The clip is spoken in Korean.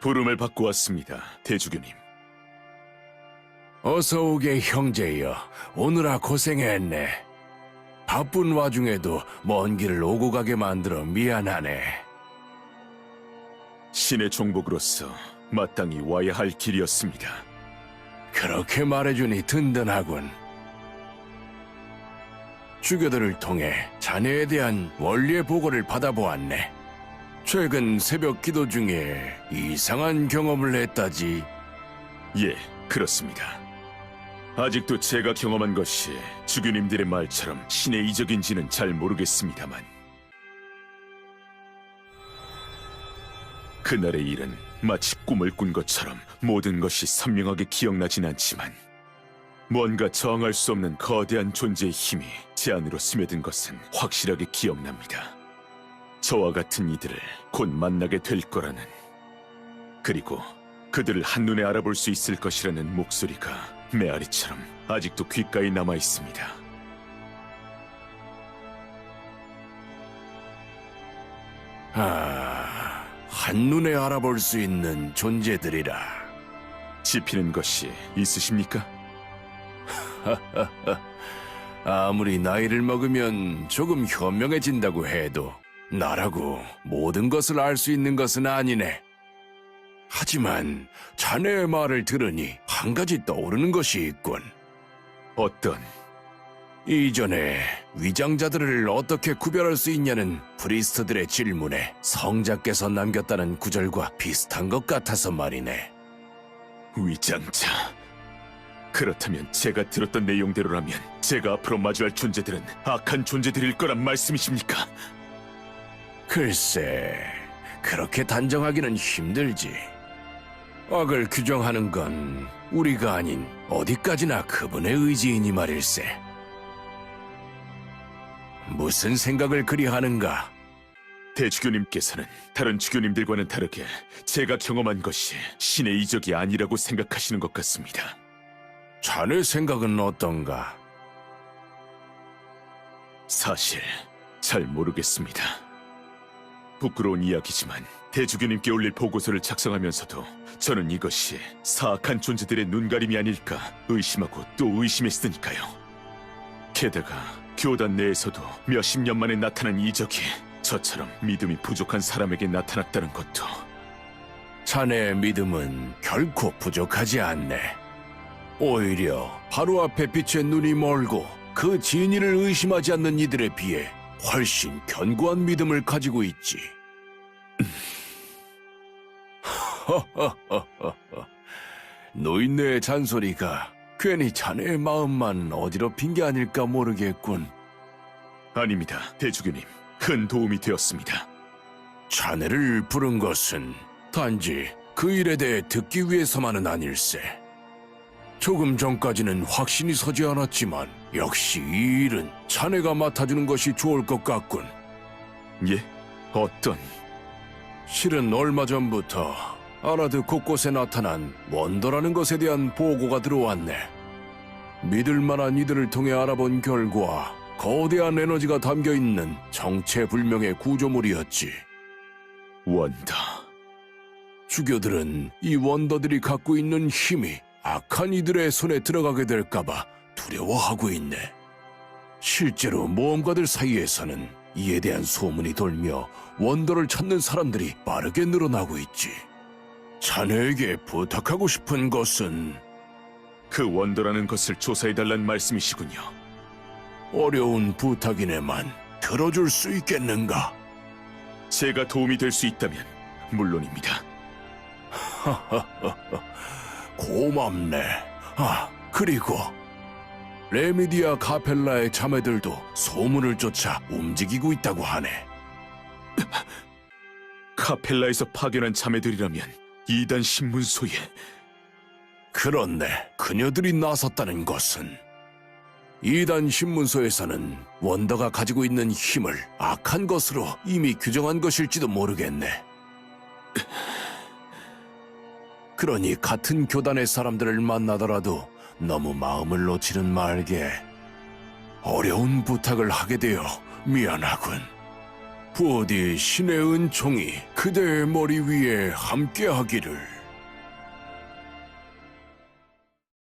부름을 받고 왔습니다, 대주교님. 어서 오게 형제여. 오느라 고생했네. 바쁜 와중에도 먼 길을 오고 가게 만들어 미안하네. 신의 종복으로서 마땅히 와야 할 길이었습니다. 그렇게 말해주니 든든하군. 주교들을 통해 자네에 대한 원리의 보고를 받아보았네. 최근 새벽 기도 중에 이상한 경험을 했다지. 예, 그렇습니다. 아직도 제가 경험한 것이 주교님들의 말처럼 신의 이적인지는 잘 모르겠습니다만. 그날의 일은 마치 꿈을 꾼 것처럼 모든 것이 선명하게 기억나진 않지만 뭔가 저항할 수 없는 거대한 존재의 힘이 제 안으로 스며든 것은 확실하게 기억납니다. 저와 같은 이들을 곧 만나게 될 거라는 그리고 그들을 한눈에 알아볼 수 있을 것이라는 목소리가 메아리처럼 아직도 귓가에 남아 있습니다. 아, 한눈에 알아볼 수 있는 존재들이라. 짚히는 것이 있으십니까? 아무리 나이를 먹으면 조금 현명해진다고 해도 나라고 모든 것을 알 수 있는 것은 아니네. 하지만 자네의 말을 들으니 한 가지 떠오르는 것이 있군. 어떤 이전에 위장자들을 어떻게 구별할 수 있냐는 프리스트들의 질문에 성자께서 남겼다는 구절과 비슷한 것 같아서 말이네. 위장자? 그렇다면 제가 들었던 내용대로라면 제가 앞으로 마주할 존재들은 악한 존재들일 거란 말씀이십니까? 글쎄, 그렇게 단정하기는 힘들지. 악을 규정하는 건 우리가 아닌 어디까지나 그분의 의지이니 말일세. 무슨 생각을 그리 하는가? 대주교님께서는 다른 주교님들과는 다르게 제가 경험한 것이 신의 이적이 아니라고 생각하시는 것 같습니다. 자네 생각은 어떤가? 사실 잘 모르겠습니다. 부끄러운 이야기지만 대주교님께 올릴 보고서를 작성하면서도 저는 이것이 사악한 존재들의 눈가림이 아닐까 의심하고 또 의심했으니까요. 게다가 교단 내에서도 몇십 년 만에 나타난 이적이 저처럼 믿음이 부족한 사람에게 나타났다는 것도 자네의 믿음은 결코 부족하지 않네. 오히려 바로 앞에 빛의 눈이 멀고 그 진리를 의심하지 않는 이들에 비해 훨씬 견고한 믿음을 가지고 있지. 노인네의 잔소리가 괜히 자네의 마음만 어지럽힌 게 아닐까 모르겠군. 아닙니다, 대주교님. 큰 도움이 되었습니다. 자네를 부른 것은 단지 그 일에 대해 듣기 위해서만은 아닐세. 조금 전까지는 확신이 서지 않았지만 역시 이 일은 자네가 맡아주는 것이 좋을 것 같군. 예? 어떤 실은 얼마 전부터 아라드 곳곳에 나타난 원더라는 것에 대한 보고가 들어왔네. 믿을 만한 이들을 통해 알아본 결과 거대한 에너지가 담겨 있는 정체불명의 구조물이었지. 원더? 주교들은 이 원더들이 갖고 있는 힘이 악한 이들의 손에 들어가게 될까봐 두려워하고 있네. 실제로 모험가들 사이에서는 이에 대한 소문이 돌며 원더를 찾는 사람들이 빠르게 늘어나고 있지. 자네에게 부탁하고 싶은 것은 그 원더라는 것을 조사해달란 말씀이시군요. 어려운 부탁이네만 들어줄 수 있겠는가? 제가 도움이 될 수 있다면 물론입니다. 고맙네. 아, 그리고 레미디아 카펠라의 자매들도 소문을 쫓아 움직이고 있다고 하네. 카펠라에서 파견한 자매들이라면 이단 신문소에 그렇네. 그녀들이 나섰다는 것은 이단 신문소에서는 원더가 가지고 있는 힘을 악한 것으로 이미 규정한 것일지도 모르겠네. 그러니 같은 교단의 사람들을 만나더라도 너무 마음을 놓치는 말게 어려운 부탁을 하게 되어 미안하군. 부디 신의 은총이 그대의 머리 위에 함께하기를.